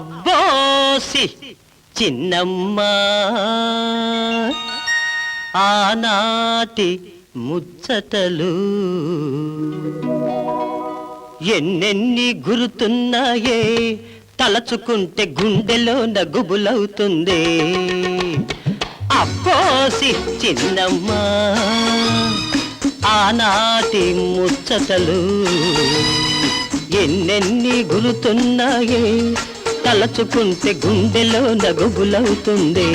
అబ్బోసి చిన్నమ్మ. ఆనాటి ముచ్చటలు ఎన్నెన్ని గురుతున్నాయే. తలచుకుంటే గుండెలో నగుబులవుతుంది. అబ్బోసి చిన్నమ్మ. ఆనాటి ముచ్చటలు ఎన్నెన్ని గురుతున్నాయే. తలచుకుంటే గుండెలో నగుబులవుతుంది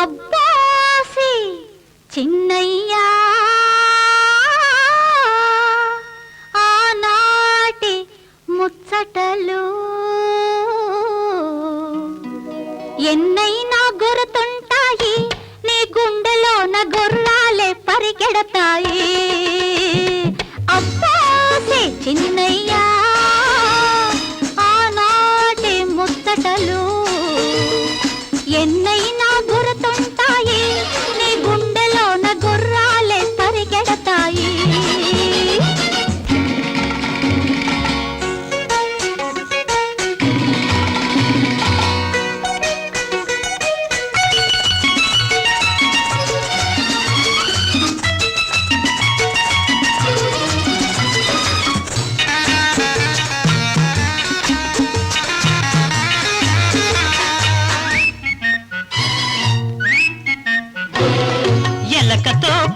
అబ్బాసి చిన్నయ్యా. ఆనాటి ముచ్చటలు ఎన్నైనా గుర్తుంటాయి నీ గుండెలోన గుర్రాలే పరిగెడతాయి.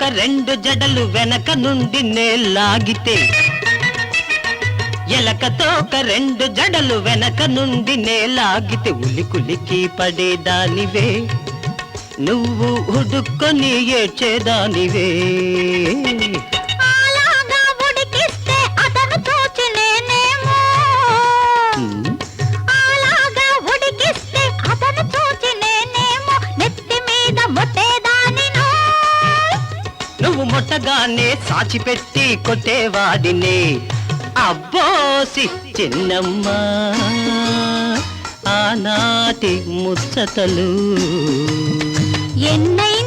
రెండు జడలు వెనక నుండి నేలాగితే. ఎలకతో ఒక రెండు జడలు వెనక నుండి నేలాగితే ఉలికులికి పడేదానివే. నువ్వు ఉడుక్కొని ఏడ్చేదానివే. రాగానే సాచిపెట్టి కొట్టేవాడినే. అబ్బోసి చిన్నమ్మ ఆనాటి ముచ్చటలు. ఎన్నై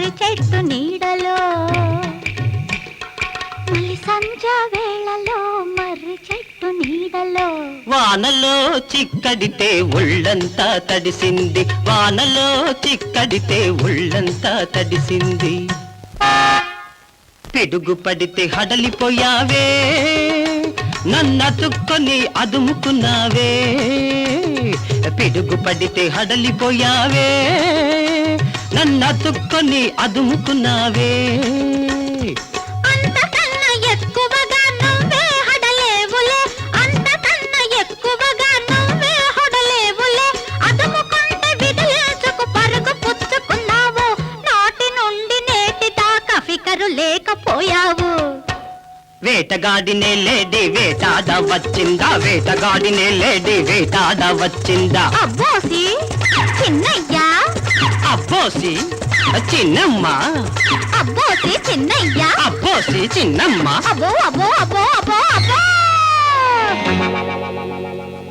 మర్రి చెట్టు నీడలో. మళ్ళీ సంధ్య వేళలో మర్రి చెట్టు నీడలో. వానలో చిక్కడితే ఒళ్ళంతా తడిసింది. వానలో చిక్కడితే ఒళ్ళంతా తడిసింది. పిడుగు పడితే హడలిపోయావే. నన్నతుక్కొని అదుముకున్నావే. పిడుగు పడితే హడలిపోయావే. అదుముకున్నావే. నేటి దాకా ఫికరు లేకపోయావు. వేటగాడినే లేడి వేటాడ వచ్చిందా? వేటగాడినే లేడి వేటాడ వచ్చిందా? అబ్బోసి చిన్నయ్యా. అబ్బోసి చిన్నమ్మ. అబ్బోసి చిన్నయ్యా. అబ్బోసి చిన్నమ్మ. అబ్బో అబ్బో అబ్బో అబ్బో అబ్బో.